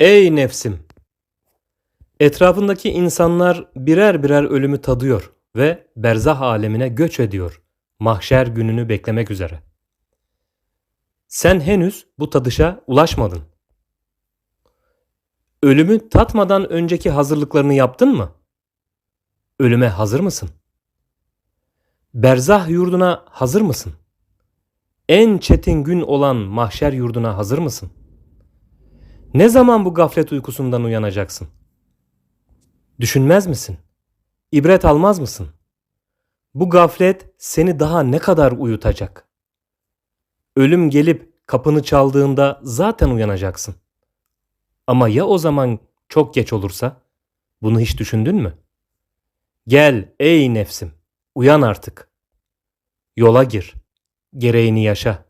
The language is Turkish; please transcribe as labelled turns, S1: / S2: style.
S1: Ey nefsim! Etrafındaki insanlar birer birer ölümü tadıyor ve berzah alemine göç ediyor. Mahşer gününü beklemek üzere. Sen henüz bu tadışa ulaşmadın. Ölümü tatmadan önceki hazırlıklarını yaptın mı? Ölüme hazır mısın? Berzah yurduna hazır mısın? En çetin gün olan mahşer yurduna hazır mısın? Ne zaman bu gaflet uykusundan uyanacaksın? Düşünmez misin? İbret almaz mısın? Bu gaflet seni daha ne kadar uyutacak? Ölüm gelip kapını çaldığında zaten uyanacaksın. Ama ya o zaman çok geç olursa? Bunu hiç düşündün mü? Gel ey nefsim, uyan artık. Yola gir, gereğini yaşa.